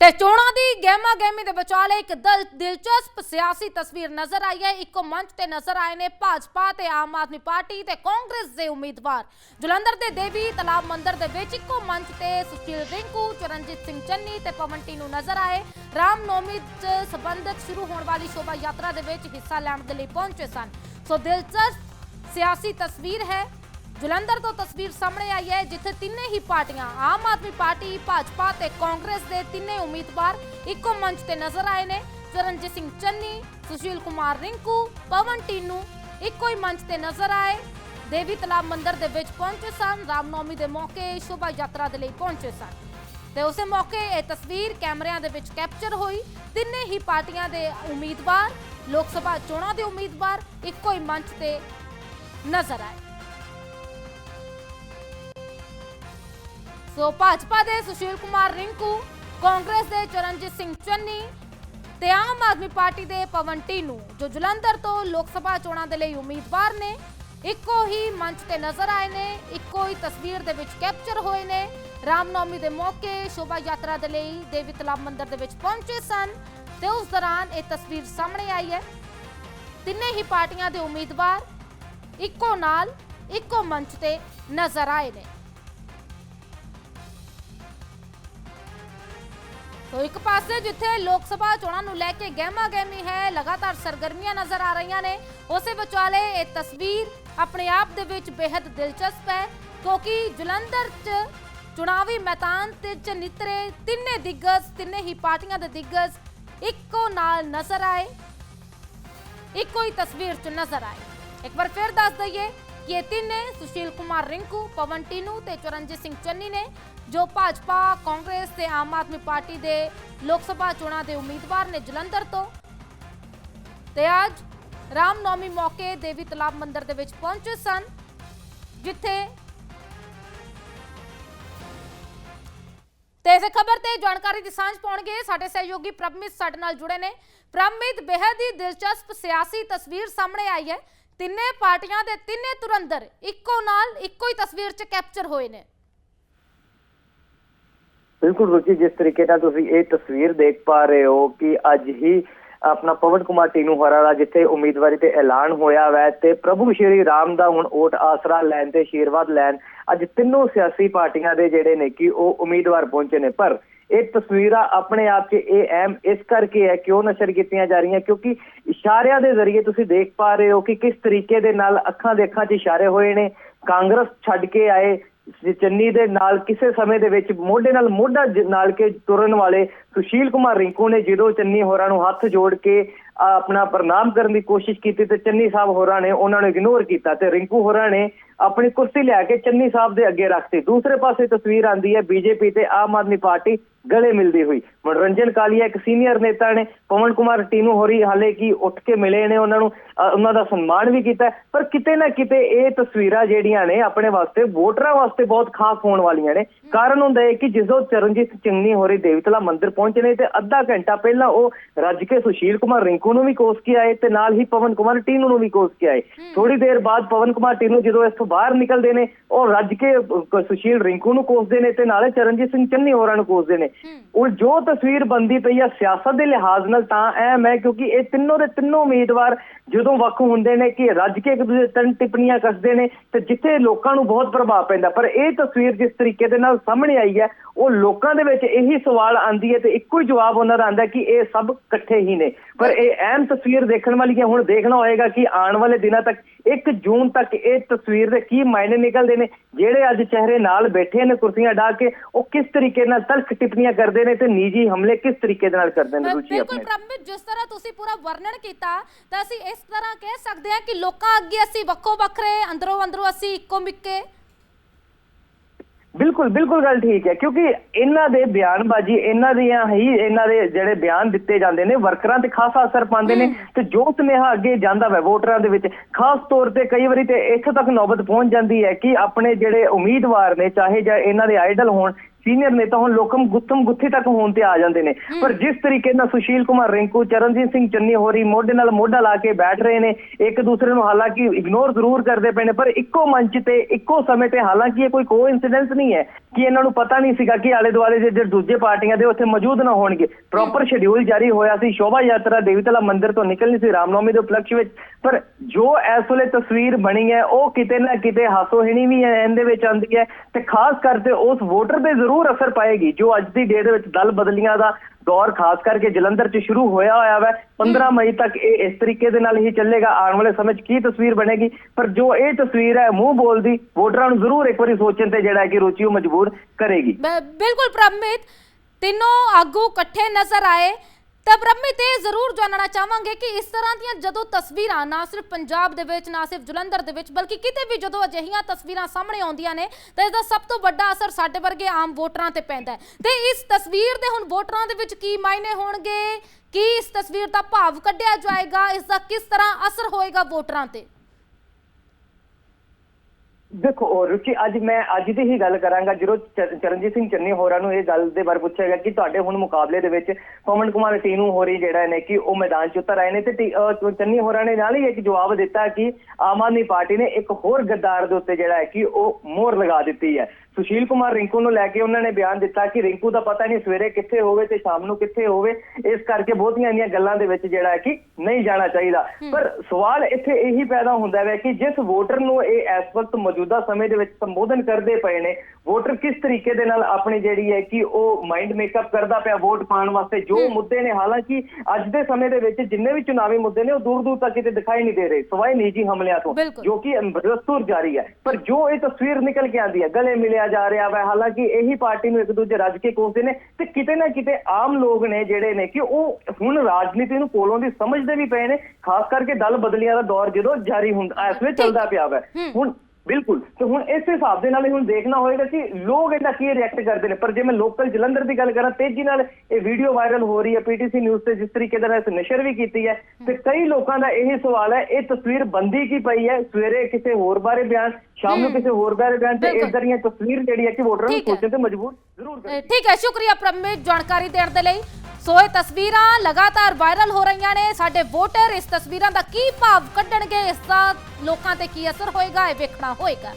ਤੇ ਚੋਣਾਂ ਦੀ ਗਹਿਮਾ ਗਹਿਮੀ ਦੇ ਵਿਚਾਲੇ ਇੱਕ ਦਲ ਦਿਲਚਸਪ ਸਿਆਸੀ ਤਸਵੀਰ ਨਜ਼ਰ ਆਈ ਹੈ। ਇੱਕੋ ਮੰਚ ਤੇ ਨਜ਼ਰ ਆਏ ਨੇ ਭਾਜਪਾ ਤੇ ਆਮ ਆਦਮੀ ਪਾਰਟੀ ਤੇ ਕਾਂਗਰਸ ਦੇ ਉਮੀਦਵਾਰ। ਜਲੰਧਰ ਦੇ ਦੇਵੀ ਤਲਾਬ ਮੰਦਿਰ ਦੇ ਵਿੱਚ ਇੱਕੋ ਮੰਚ ਤੇ ਸੁਸ਼ੀਲ ਰਿੰਕੂ, ਚਰਨਜੀਤ ਸਿੰਘ ਚੰਨੀ ਤੇ ਪਵਨ ਟੀਨੂ ਨਜ਼ਰ ਆਏ। ਰਾਮ ਨੌਮੀ ਚ ਸੰਬੰਧਿਤ ਸ਼ੁਰੂ ਹੋਣ ਵਾਲੀ ਸ਼ੋਭਾ ਯਾਤਰਾ ਦੇ ਵਿੱਚ ਹਿੱਸਾ ਲੈਣ ਦੇ ਲਈ ਪਹੁੰਚੇ ਸਨ। ਸੋ ਦਿਲਚਸਪ ਸਿਆਸੀ ਤਸਵੀਰ ਹੈ। ਜਲੰਧਰ ਤੋਂ ਤਸਵੀਰ ਸਾਹਮਣੇ ਆਈ ਹੈ, ਜਿੱਥੇ ਤਿੰਨੇ ਹੀ ਪਾਰਟੀਆਂ, ਆਮ ਆਦਮੀ ਪਾਰਟੀ, ਭਾਜਪਾ ਤੇ ਕਾਂਗਰਸ ਦੇ ਤਿੰਨੇ ਉਮੀਦਵਾਰ ਇੱਕੋ ਮੰਚ ਤੇ ਨਜ਼ਰ ਆਏ ਨੇ। ਚਰਨਜੀਤ ਸਿੰਘ ਚੰਨੀ, ਸੁਸ਼ੀਲ ਕੁਮਾਰ ਰਿੰਕੂ, ਪਵਨ ਟੀਨੂ ਇੱਕੋ ਹੀ ਮੰਚ ਤੇ ਨਜ਼ਰ ਆਏ। ਦੇਵੀ ਤਲਾਬ ਮੰਦਿਰ ਦੇ ਵਿੱਚ ਪਹੁੰਚੇ ਸਨ, ਰਾਮਨੌਮੀ ਦੇ ਮੌਕੇ ਸ਼ੋਭਾ ਯਾਤਰਾ ਦੇ ਲਈ ਪਹੁੰਚੇ ਸਨ। ਤੇ ਉਸੇ ਮੌਕੇ ਇਹ ਤਸਵੀਰ ਕੈਮਰਿਆਂ ਦੇ ਵਿੱਚ ਕੈਪਚਰ ਹੋਈ। ਤਿੰਨੇ ਹੀ ਪਾਰਟੀਆਂ ਦੇ ਉਮੀਦਵਾਰ, ਲੋਕ ਸਭਾ ਚੋਣਾਂ ਦੇ ਉਮੀਦਵਾਰ ਇੱਕੋ ਹੀ ਮੰਚ ਤੇ ਨਜ਼ਰ ਆਏ। ਸੋ ਭਾਜਪਾ ਦੇ ਸੁਸ਼ੀਲ ਕੁਮਾਰ ਰਿੰਕੂ, ਕਾਂਗਰਸ ਦੇ ਚਰਨਜੀਤ ਸਿੰਘ ਚੰਨੀ ਤੇ ਆਮ ਆਦਮੀ ਪਾਰਟੀ ਦੇ ਪਵਨ ਟੀਨੂ ਜੋ ਜਲੰਧਰ ਤੋਂ ਲੋਕ ਸਭਾ ਚੋਣਾਂ ਦੇ ਲਈ ਉਮੀਦਵਾਰ ਨੇ, ਇੱਕੋ ਹੀ ਮੰਚ ਤੇ ਨਜ਼ਰ ਆਏ ਨੇ, ਇੱਕੋ ਹੀ ਤਸਵੀਰ ਦੇ ਵਿੱਚ ਕੈਪਚਰ ਹੋਏ ਨੇ। ਰਾਮਨੌਮੀ ਦੇ ਮੌਕੇ ਸ਼ੋਭਾ ਯਾਤਰਾ ਦੇ ਲਈ ਦੇਵੀ ਤਲਾਬ ਮੰਦਿਰ ਦੇ ਵਿੱਚ ਪਹੁੰਚੇ ਸਨ ਤੇ ਉਸ ਦੌਰਾਨ ਇਹ ਤਸਵੀਰ ਸਾਹਮਣੇ ਆਈ ਹੈ। ਤਿੰਨੇ ਹੀ ਪਾਰਟੀਆਂ ਦੇ ਉਮੀਦਵਾਰ ਇੱਕੋ ਨਾਲ, ਇੱਕੋ ਮੰਚ ਤੇ ਨਜ਼ਰ ਆਏ ਨੇ। ਤੋ ਇੱਕ ਪਾਸੇ ਜਿੱਥੇ ਲੋਕ ਸਭਾ ਚੋਣਾਂ ਨੂੰ ਲੈ ਕੇ ਗਹਿਮਾ ਗਹਿਮੀ ਹੈ, ਲਗਾਤਾਰ ਸਰਗਰਮੀਆਂ ਨਜ਼ਰ ਆ ਰਹੀਆਂ ਨੇ, ਉਸੇ ਵਿਚਾਲੇ ਇਹ ਤਸਵੀਰ ਆਪਣੇ ਆਪ ਦੇ ਵਿੱਚ ਬੇहद ਦਿਲਚਸਪ ਹੈ, ਕਿਉਂਕਿ ਜਲੰਧਰ 'ਚ ਚੁਣਾਵੀ ਮੈਦਾਨ ਤੇ ਚ ਨਿਤਰੇ ਤਿੰਨੇ ਦਿੱਗਜ, ਤਿੰਨੇ ਹੀ ਪਾਰਟੀਆਂ ਦੇ ਦਿੱਗਜ ਇੱਕੋ ਨਾਲ ਨਜ਼ਰ ਆਏ, ਇੱਕੋ ਹੀ ਤਸਵੀਰ 'ਚ ਨਜ਼ਰ ਆਏ। ਇੱਕ ਵਾਰ ਫਿਰ ਦੱਸ ਦਈਏ ਕਿ ਇਹ ਤਿੰਨੇ ਸੁਸ਼ੀਲ ਕੁਮਾਰ ਰਿੰਕੂ, ਪਵਨ ਤੇ ਚਰਨਜੀਤ ਸਿੰਘ ਚੰਨੀ ਨੇ, ਜੋ ਭਾਜਪਾ, ਕਾਂਗਰਸ ਤੇ ਆਮ ਆਦਮੀ ਪਾਰਟੀ ਦੇ ਲੋਕ ਸਭਾ ਚੋਣਾਂ ਦੇ ਉਮੀਦਵਾਰ ਨੇ ਜਲੰਧਰ ਤੋਂ। ਤੇ ਅੱਜ ਰਾਮਨੌਮੀ ਮੌਕੇ ਦੇਵੀ ਤਲਾਬ ਮੰਦਿਰ ਦੇ ਵਿੱਚ ਪਹੁੰਚੇ ਸਨ, ਜਿੱਥੇ ਤੇ ਇਸ ਖਬਰ ਤੇ ਜਾਣਕਾਰੀ ਦੀ ਸਾਂਝ ਪਾਉਣਗੇ ਸਾਡੇ ਸਹਿਯੋਗੀ ਪ੍ਰਭਮਿਤ ਸਾਡੇ ਨਾਲ ਜੁੜੇ ਨੇ। ਪ੍ਰਭਮਿਤ ਬੇहद ਹੀ ਦਿਲਚਸਪ ਸਿਆਸੀ ਤਸਵੀਰ ਸਾਹਮਣੇ ਆਈ ਹੈ ਤਿੰਨੇ ਪਾਰਟੀਆਂ ਦੇ ਤਿੰਨੇ ਤੁਰੰਦਰ ਇੱਕੋ ਨਾਲ ਇੱਕੋ ਹੀ ਤਸਵੀਰ 'ਚ ਕੈਪਚਰ ਹੋਏ ਨੇ। ਬਿਲਕੁਲ ਰੁਚੀ, ਜਿਸ ਤਰੀਕੇ ਨਾਲ ਤੁਸੀਂ ਇਹ ਤਸਵੀਰ ਦੇਖ ਪਾ ਰਹੇ ਹੋ ਕਿ ਅੱਜ ਹੀ ਆਪਣਾ ਪਵਨ ਕੁਮਾਰ ਟੀਨੂ ਹੋਰਾਂ ਦਾ ਜਿੱਥੇ ਉਮੀਦਵਾਰੀ ਤੇ ਐਲਾਨ ਹੋਇਆ ਵੈ, ਤੇ ਪ੍ਰਭੂ ਸ਼੍ਰੀ ਰਾਮ ਦਾ ਹੁਣ ਓਟ ਆਸਰਾ ਲੈਣ ਤੇ ਆਸ਼ੀਰਵਾਦ ਲੈਣ, ਅੱਜ ਤਿੰਨੋਂ ਸਿਆਸੀ ਪਾਰਟੀਆਂ ਦੇ ਜਿਹੜੇ ਨੇ ਕਿ ਉਹ ਉਮੀਦਵਾਰ ਪਹੁੰਚੇ ਨੇ। ਪਰ ਇਹ ਤਸਵੀਰਾਂ ਆਪਣੇ ਆਪ 'ਚ ਇਹ ਅਹਿਮ ਇਸ ਕਰਕੇ ਹੈ, ਕਿਉਂ ਨਸ਼ਰ ਕੀਤੀਆਂ ਜਾ ਰਹੀਆਂ? ਕਿਉਂਕਿ ਇਸ਼ਾਰਿਆਂ ਦੇ ਜ਼ਰੀਏ ਤੁਸੀਂ ਦੇਖ ਪਾ ਰਹੇ ਹੋ ਕਿ ਕਿਸ ਤਰੀਕੇ ਦੇ ਨਾਲ ਅੱਖਾਂ ਦੇ ਅੱਖਾਂ 'ਚ ਇਸ਼ਾਰੇ ਹੋਏ ਨੇ। ਕਾਂਗਰਸ ਛੱਡ ਕੇ ਆਏ ਚੰਨੀ ਦੇ ਨਾਲ ਕਿਸੇ ਸਮੇਂ ਦੇ ਵਿੱਚ ਮੋਢੇ ਨਾਲ ਮੋਢਾ ਨਾਲ ਕੇ ਤੁਰਨ ਵਾਲੇ ਸੁਸ਼ੀਲ ਕੁਮਾਰ ਰਿੰਕੂ ਨੇ ਜਦੋਂ ਚੰਨੀ ਹੋਰਾਂ ਨੂੰ ਹੱਥ ਜੋੜ ਕੇ ਆਪਣਾ ਪ੍ਰਣਾਮ ਕਰਨ ਦੀ ਕੋਸ਼ਿਸ਼ ਕੀਤੀ ਤੇ ਚੰਨੀ ਸਾਹਿਬ ਹੋਰਾਂ ਨੇ ਉਹਨਾਂ ਨੂੰ ਇਗਨੋਰ ਕੀਤਾ ਤੇ ਰਿੰਕੂ ਹੋਰਾਂ ਨੇ ਆਪਣੀ ਕੁਰਸੀ ਲਿਆ ਕੇ ਚੰਨੀ ਸਾਹਿਬ ਦੇ ਅੱਗੇ ਰੱਖਤੀ ਦੂਸਰੇ ਪਾਸੇ ਤਸਵੀਰ ਆਂਦੀ ਹੈ, ਬੀਜੇਪੀ ਤੇ ਆਮ ਆਦਮੀ ਪਾਰਟੀ ਗਲੇ ਮਿਲਦੀ ਹੋਈ। ਮਨੋਰੰਜਨ ਕਾਲੀਆ ਇੱਕ ਸੀਨੀਅਰ ਨੇਤਾ ਨੇ, ਪਵਨ ਕੁਮਾਰ ਟੀਨੂ ਹੋਰੀ ਹਾਲੇ ਕੀ ਉੱਠ ਕੇ ਮਿਲੇ ਨੇ ਉਹਨਾਂ ਨੂੰ ਉਹਨਾਂ ਦਾ ਸਨਮਾਨ ਵੀ ਕੀਤਾ ਪਰ ਕਿਤੇ ਨਾ ਕਿਤੇ ਇਹ ਤਸਵੀਰਾਂ ਜਿਹੜੀਆਂ ਨੇ ਆਪਣੇ ਵਾਸਤੇ, ਵੋਟਰਾਂ ਵਾਸਤੇ ਬਹੁਤ ਖਾਸ ਹੋਣ ਵਾਲੀਆਂ ਨੇ। ਕਾਰਨ ਹੁੰਦਾ ਹੈ ਕਿ ਜਦੋਂ ਚਰਨਜੀਤ ਚੰਨੀ ਹੋਰੀ ਦੇਵਤਲਾ ਮੰਦਿਰ ਪਹੁੰਚੇ ਨੇ ਤੇ ਅੱਧਾ ਘੰਟਾ ਪਹਿਲਾਂ ਉਹ ਰੱਜ ਕੇ ਸੁਸ਼ੀਲ ਕੁਮਾਰ ਰਿੰਕੂ ਨੂੰ ਵੀ ਕੋਸ ਕੇ ਆਏ ਤੇ ਨਾਲ ਹੀ ਪਵਨ ਕੁਮਾਰ ਟੀਨੂ ਨੂੰ ਵੀ ਕੋਸ ਕੇ ਆਏ। ਥੋੜੀ ਦੇਰ ਬਾਅਦ ਪਵਨ ਕੁਮਾਰ ਟੀਨੂ ਜਦੋਂ ਇੱਥੋਂ ਬਾਹਰ ਨਿਕਲਦੇ ਨੇ ਉਹ ਰੱਜ ਕੇ ਸੁਸ਼ੀਲ ਰਿੰਕੂ ਨੂੰ ਕੋਸਦੇ ਨੇ ਤੇ ਨਾਲੇ ਚਰਨਜੀਤ ਸਿੰਘ ਚੰਨੀ ਹੋਰਾਂ ਨੂੰ ਕੋਸਦੇ ਨੇ। ਉਹ ਜੋ ਤਸਵੀਰ ਬੰਦੀ ਪਈ ਆ ਸਿਆਸਤ ਦੇ ਲਿਹਾਜ਼ ਨਾਲ ਤਾਂ ਅਹਿਮ ਹੈ ਕਿਉਂਕਿ ਇਹ ਤਿੰਨੋਂ ਦੇ ਤਿੰਨੋਂ ਉਮੀਦਵਾਰ ਜਦੋਂ ਵੱਖ ਹੁੰਦੇ ਨੇ ਕਿ ਰੱਜ ਕੇ ਇੱਕ ਦੂਜੇ ਤਨ ਟਿੱਪਣੀਆਂ ਕੱਸਦੇ ਨੇ ਤੇ ਜਿੱਥੇ ਲੋਕਾਂ ਨੂੰ ਬਹੁਤ ਪ੍ਰਭਾਵ ਪੈਂਦਾ। ਪਰ ਇਹ ਤਸਵੀਰ ਜਿਸ ਤਰੀਕੇ ਦੇ ਨਾਲ ਸਾਹਮਣੇ ਆਈ ਹੈ ਉਹ ਲੋਕਾਂ ਦੇ ਵਿੱਚ ਇਹੀ ਸਵਾਲ ਆਂਦੀ ਹੈ ਤੇ ਇੱਕੋ ਹੀ ਜਵਾਬ ਉਹਨਾਂ ਦਾ ਆਂਦਾ ਕਿ ਇਹ ਸਭ ਇਕੱਠੇ ਹੀ ਨੇ। ਪਰ ਇਹ ਅਹਿਮ ਤਸਵੀਰ ਦੇਖਣ ਵਾਲੀ ਹੈ ਹੁਣ ਦੇਖਣਾ ਹੋਏਗਾ ਕਿ ਆਉਣ ਵਾਲੇ ਦਿਨਾਂ ਤੱਕ 1 ਜੂਨ ਤੱਕ ਇਹ ਤਸਵੀਰ ਦੇ ਕੀ ਮਾਇਨੇ ਨਿਕਲਦੇ ਨੇ ਜਿਹੜੇ ਅੱਜ ਚਿਹਰੇ ਨਾਲ ਬੈਠੇ ਨੇ ਕੁਰਸੀਆਂ ਢਾ ਕੇ ਉਹ ਕਿਸ ਤਰੀਕੇ ਨਾਲ ਤਲਖ ਟਿੱਪਣੀਆਂ ਕਰਦੇ ਨੇ ਤੇ ਨਿੱਜੀ ਹਮਲੇ ਕਿਸ ਤਰੀਕੇ ਦੇ ਨਾਲ ਕਰਦੇ ਨੇ ਰੁਚੀ ਬਿਲਕੁਲ ਆਪਣੇ। ਪ੍ਰਭਮਿਤ ਜਿਸ ਤਰ੍ਹਾਂ ਤੁਸੀਂ ਪੂਰਾ ਵਰਣਨ ਕੀਤਾ ਤਾਂ ਅਸੀਂ ਇਸ ਤਰ੍ਹਾਂ ਕਹਿ ਸਕਦੇ ਹਾਂ ਕਿ ਲੋਕਾਂ ਅੱਗੇ ਅਸੀਂ ਵੱਖੋ ਵੱਖਰੇ ਅੰਦਰੋਂ ਅੰਦਰੋਂ ਅਸੀਂ ਇੱਕੋ ਮਿੱਕੇ ਬਿਲਕੁਲ ਬਿਲਕੁਲ ਗੱਲ ਠੀਕ ਹੈ ਕਿਉਂਕਿ ਇਹਨਾਂ ਦੇ ਬਿਆਨਬਾਜ਼ੀ ਇਹਨਾਂ ਦੀਆਂ ਹੀ ਇਹਨਾਂ ਦੇ ਜਿਹੜੇ ਬਿਆਨ ਦਿੱਤੇ ਜਾਂਦੇ ਨੇ ਵਰਕਰਾਂ ਤੇ ਖਾਸਾ ਅਸਰ ਪਾਉਂਦੇ ਨੇ ਤੇ ਜੋ ਸੁਨੇਹਾ ਅੱਗੇ ਜਾਂਦਾ ਹੈ ਵੋਟਰਾਂ ਦੇ ਵਿੱਚ ਖਾਸ ਤੌਰ ਤੇ ਕਈ ਵਾਰੀ ਤੇ ਇੱਥੇ ਤੱਕ ਨੌਬਤ ਪਹੁੰਚ ਜਾਂਦੀ ਹੈ ਕਿ ਆਪਣੇ ਜਿਹੜੇ ਉਮੀਦਵਾਰ ਨੇ ਚਾਹੇ ਜਾਂ ਇਹਨਾਂ ਦੇ ਆਈਡਲ ਹੋਣ ਸੀਨੀਅਰ ਨੇਤਾ ਹੁਣ ਲੋਕਮ ਗੁੱਤਮ ਗੁੱਥੀ ਤੱਕ ਹੋਣ ਤੇ ਆ ਜਾਂਦੇ ਨੇ। ਪਰ ਜਿਸ ਤਰੀਕੇ ਨਾਲ ਸੁਸ਼ੀਲ ਕੁਮਾਰ ਰਿੰਕੂ ਚਰਨਜੀਤ ਸਿੰਘ ਚੰਨੀ ਹੋਰੀ ਮੋਢੇ ਨਾਲ ਮੋਢਾ ਲਾ ਕੇ ਬੈਠ ਰਹੇ ਨੇ ਇੱਕ ਦੂਸਰੇ ਨੂੰ ਹਾਲਾਂਕਿ ਇਗਨੋਰ ਜ਼ਰੂਰ ਕਰਦੇ ਪਏ ਨੇ ਪਰ ਇੱਕੋ ਮੰਚ ਤੇ ਇੱਕੋ ਸਮੇਂ ਤੇ ਹਾਲਾਂਕਿ ਇਹ ਕੋਈ ਕੋਇਨਸੀਡੈਂਸ ਨਹੀਂ ਹੈ। ਕਿ ਇਹਨਾਂ ਨੂੰ ਪਤਾ ਨਹੀਂ ਸੀਗਾ ਕਿ ਆਲੇ ਦੁਆਲੇ ਦੇ ਜਿਹੜੇ ਦੂਜੇ ਪਾਰਟੀਆਂ ਦੇ ਉੱਥੇ ਮੌਜੂਦ ਨਾ ਹੋਣਗੇ। ਪ੍ਰੋਪਰ ਸ਼ਡਿਊਲ ਜਾਰੀ ਹੋਇਆ ਸੀ। ਸ਼ੋਭਾ ਯਾਤਰਾ ਦੇਵੀਤਲਾ ਮੰਦਿਰ ਤੋਂ ਨਿਕਲਣੀ ਸੀ ਰਾਮਨੌਮੀ ਦੇ ਉਪਲਕਸ਼ ਵਿੱਚ। ਪਰ ਜੋ ਇਸ ਵੇਲੇ ਤਸਵੀਰ ਬਣੀ ਹੈ, ਉਹ ਕਿਤੇ ਨਾ ਕਿਤੇ ਹਾਸੋਹੀਣੀ ਵੀ ਇਹਦੇ ਵਿੱਚ ਆਉਂਦੀ ਹੈ। ਤੇ ਖਾਸ ਕਰਕੇ ਉਸ ਵੋਟਰ ਤੇ ਜ਼ਰੂਰ ਅਸਰ ਪਾਏਗੀ, ਜੋ ਅੱਜ ਦੀ ਡੇਟ ਵਿੱਚ ਦਲ ਬਦਲੀਆਂ ਦਾ ਦੌਰ ਖਾਸ ਕਰਕੇ ਜਲੰਧਰ 'ਚ ਸ਼ੁਰੂ ਹੋਇਆ ਹੋਇਆ ਵੈ। 15 ਮਈ ਤੱਕ ਇਹ ਇਸ ਤਰੀਕੇ ਦੇ ਨਾਲ ਹੀ ਚੱਲੇਗਾ। ਆਉਣ ਵਾਲੇ ਸਮੇਂ 'ਚ ਕੀ ਤਸਵੀਰ ਬਣੇਗੀ? ਪਰ ਜੋ ਇਹ ਤਸਵੀਰ ਹੈ ਮੂੰਹ ਬੋਲਦੀ ਵੋਟਰਾਂ ਨੂੰ ਜ਼ਰੂਰ ਇੱਕ ਵਾਰੀ ਸੋਚਣ ਤੇ ਜਿਹੜਾ ਹੈ ਕਿ ਰੁਚੀ ਉਹ ਮਜਬੂਰ ਕਰੇਗੀ। ਬਿਲਕੁਲ ਪ੍ਰਮਿਤ। ਤਿੰਨੋਂ ਆਗੂ ਇਕੱਠੇ ਨਜ਼ਰ ਆਏ। ਤਾਂ ਪ੍ਰਮਿਤ ਇਹ ਜ਼ਰੂਰ ਜਾਣਨਾ ਚਾਹਾਂਗੇ ਕਿ ਇਸ ਤਰ੍ਹਾਂ ਦੀਆਂ ਜਦੋਂ ਤਸਵੀਰਾਂ ਨਾ ਸਿਰਫ ਪੰਜਾਬ ਦੇ ਵਿੱਚ, ਨਾ ਸਿਰਫ ਜਲੰਧਰ ਦੇ ਵਿੱਚ, ਬਲਕਿ ਕਿਤੇ ਵੀ ਜਦੋਂ ਅਜਿਹੀਆਂ ਤਸਵੀਰਾਂ ਸਾਹਮਣੇ ਆਉਂਦੀਆਂ ਨੇ, ਤਾਂ ਇਸ ਦਾ ਸਭ ਤੋਂ ਵੱਡਾ ਅਸਰ ਸਾਡੇ ਵਰਗੇ ਆਮ ਵੋਟਰਾਂ ਤੇ ਪੈਂਦਾ ਹੈ। ਤੇ ਇਸ ਤਸਵੀਰ ਦੇ ਹੁਣ ਵੋਟਰਾਂ ਦੇ ਵਿੱਚ ਕੀ ਮਾਇਨੇ ਹੋਣਗੇ? ਕੀ ਇਸ ਤਸਵੀਰ ਦਾ ਭਾਵ ਕੱਢਿਆ ਜਾਏਗਾ? ਇਸ ਦਾ ਕਿਸ ਤਰ੍ਹਾਂ ਅਸਰ ਹੋਏਗਾ ਵੋਟਰਾਂ ਤੇ? ਦੇਖੋ ਰੁਚੀ ਅੱਜ ਮੈਂ ਅੱਜ ਦੀ ਹੀ ਗੱਲ ਕਰਾਂਗਾ, ਜਦੋਂ ਚ- ਚਰਨਜੀਤ ਸਿੰਘ ਚੰਨੀ ਹੋਰਾਂ ਨੂੰ ਇਹ ਗੱਲ ਦੇ ਬਾਰੇ ਪੁੱਛਿਆ ਗਿਆ ਕਿ ਤੁਹਾਡੇ ਹੁਣ ਮੁਕਾਬਲੇ ਦੇ ਵਿੱਚ ਪਵਨ ਕੁਮਾਰ ਟੀਨੂ ਹੋਰੀ ਜਿਹੜਾ ਨੇ ਕਿ ਉਹ ਮੈਦਾਨ 'ਚ ਉਤਰ ਆਏ ਨੇ ਤੇ ਚੰਨੀ ਹੋਰਾਂ ਨੇ ਨਾਲ ਹੀ ਇੱਕ ਜਵਾਬ ਦਿੱਤਾ ਕਿ ਆਮ ਆਦਮੀ ਪਾਰਟੀ ਨੇ ਇੱਕ ਹੋਰ ਗੱਦਾਰ ਦੇ ਉੱਤੇ ਜਿਹੜਾ ਹੈ ਕਿ ਉਹ ਮੋਹਰ ਲਗਾ ਦਿੱਤੀ ਹੈ। ਸੁਸ਼ੀਲ ਕੁਮਾਰ ਰਿੰਕੂ ਨੂੰ ਲੈ ਕੇ ਉਹਨਾਂ ਨੇ ਬਿਆਨ ਦਿੱਤਾ ਕਿ ਰਿੰਕੂ ਦਾ ਪਤਾ ਨਹੀਂ ਸਵੇਰੇ ਕਿੱਥੇ ਹੋਵੇ ਤੇ ਸ਼ਾਮ ਨੂੰ ਕਿੱਥੇ ਹੋਵੇ ਇਸ ਕਰਕੇ ਬਹੁਤੀਆਂ ਇੰਨੀਆਂ ਗੱਲਾਂ ਦੇ ਵਿੱਚ ਜਿਹੜਾ ਹੈ ਕਿ ਨਹੀਂ ਜਾਣਾ ਚਾਹੀਦਾ। ਪਰ ਸਵਾਲ ਇੱਥੇ ਇਹੀ ਪੈਦਾ ਹੁੰਦਾ ਹੈ ਕਿ ਜਿਸ ਵੋਟਰ ਨੂੰ ਇਹ ਇਸ ਵਕਤ ਮੌਜੂਦਾ ਸਮੇਂ ਦੇ ਵਿੱਚ ਸੰਬੋਧਨ ਕਰਦੇ ਪਏ ਨੇ ਵੋਟਰ ਕਿਸ ਤਰੀਕੇ ਦੇ ਨਾਲ ਆਪਣੀ ਜਿਹੜੀ ਹੈ ਕਿ ਉਹ ਮਾਈਂਡ ਮੇਕਅਪ ਕਰਦਾ ਪਿਆ ਵੋਟ ਪਾਉਣ ਵਾਸਤੇ ਜੋ ਮੁੱਦੇ ਨੇ ਹਾਲਾਂਕਿ ਅੱਜ ਦੇ ਸਮੇਂ ਦੇ ਵਿੱਚ ਜਿੰਨੇ ਵੀ ਚੁਣਾਵੀ ਮੁੱਦੇ ਨੇ ਉਹ ਦੂਰ ਦੂਰ ਤੱਕ ਕਿਤੇ ਦਿਖਾਈ ਨਹੀਂ ਦੇ ਰਹੇ ਸਵਾਏ ਨਿੱਜੀ ਹਮਲਿਆਂ ਤੋਂ। ਜੋ ਕਿ ਦਸਤੂਰ ਜਾਰੀ ਹੈ। ਪਰ ਜੋ ਇਹ ਤਸਵੀਰ ਨਿਕਲ ਕੇ ਆਉਂਦੀ ਹੈ ਗਲੇ ਮਿਲਿਆ ਜਾ ਰਿਹਾ ਹੈ ਹਾਲਾਂਕਿ ਇਹੀ ਪਾਰਟੀ ਨੂੰ ਇੱਕ ਦੂਜੇ ਰੱਜ ਕੇ ਕੋਸਦੇ ਨੇ ਤੇ ਕਿਤੇ ਨਾ ਕਿਤੇ ਆਮ ਲੋਕ ਨੇ ਜਿਹੜੇ ਨੇ ਕਿ ਉਹ ਹੁਣ ਰਾਜਨੀਤੀ ਨੂੰ ਕੋਲੋਂ ਦੀ ਸਮਝਦੇ ਵੀ ਪਏ ਨੇ ਖਾਸ ਕਰਕੇ ਦਲ ਬਦਲੀਆਂ ਦਾ ਦੌਰ ਜਦੋਂ ਜਾਰੀ ਹੁੰਦਾ ਇਸ ਵੇਲੇ ਚੱਲਦਾ ਪਿਆ ਵਾ ਹੂੰ। ਹੁਣ ਬਿਲਕੁਲ। ਤੇ ਹੁਣ ਇਸ ਹਿਸਾਬ ਦੇ ਨਾਲ ਹੁਣ ਦੇਖਣਾ ਹੋਏਗਾ ਕਿ ਲੋਕ ਇਹਦਾ ਕੀ ਰਿਐਕਟ ਕਰਦੇ ਨੇ। ਪਰ ਜੇ ਮੈਂ ਲੋਕਲ ਜਲੰਧਰ ਦੀ ਗੱਲ ਕਰਾਂ ਤੇਜ਼ੀ ਨਾਲ ਇਹ ਵੀਡੀਓ ਵਾਇਰਲ ਹੋ ਰਹੀ ਹੈ ਪੀਟੀਸੀ ਨਿਊਜ਼ ਤੇ ਜਿਸ ਤਰੀਕੇ ਦਾ ਇਸ ਨਸ਼ਰ ਵੀ ਕੀਤੀ ਹੈ। ਤੇ ਕਈ ਲੋਕਾਂ ਦਾ ਇਹ ਸਵਾਲ ਹੈ ਇਹ ਤਸਵੀਰ ਬੰਦੀ ਕੀ ਪਈ ਹੈ? ਸਵੇਰੇ ਕਿਸੇ ਹੋਰ ਬਾਰੇ ਬਿਆਨ ਸ਼ਾਮ ਨੂੰ ਕਿਸੇ ਹੋਰ ਬਾਰੇ ਬਿਆਨ ਤੇ। ਇਸ ਦੀਆਂ ਤਸਵੀਰ ਜਿਹੜੀ ਹੈ ਕਿ ਵੋਟਰਾਂ ਨੂੰ। ਸੋਚਣ ਤੇ ਮਜਬੂਰ ਜ਼ਰੂਰ ਠੀਕ ਹੈ ਸ਼ੁਕਰੀਆ ਪ੍ਰਮਿਤ ਜਾਣਕਾਰੀ ਦੇਣ ਦੇ ਲਈ। ਸੋ ਇਹ ਤਸਵੀਰਾਂ ਲਗਾਤਾਰ ਵਾਇਰਲ ਹੋ ਰਹੀਆਂ ਨੇ। ਸਾਡੇ ਵੋਟਰ ਇਸ ਤਸਵੀਰਾਂ ਦਾ ਕੀ ਭਾਵ ਕੱਢਣਗੇ? ਇਸ ਦਾ ਲੋਕਾਂ ਤੇ ਕੀ ਅਸਰ ਹੋਏਗਾ? ਇਹ ਵੇਖਣਾ ਹੋਏਗਾ।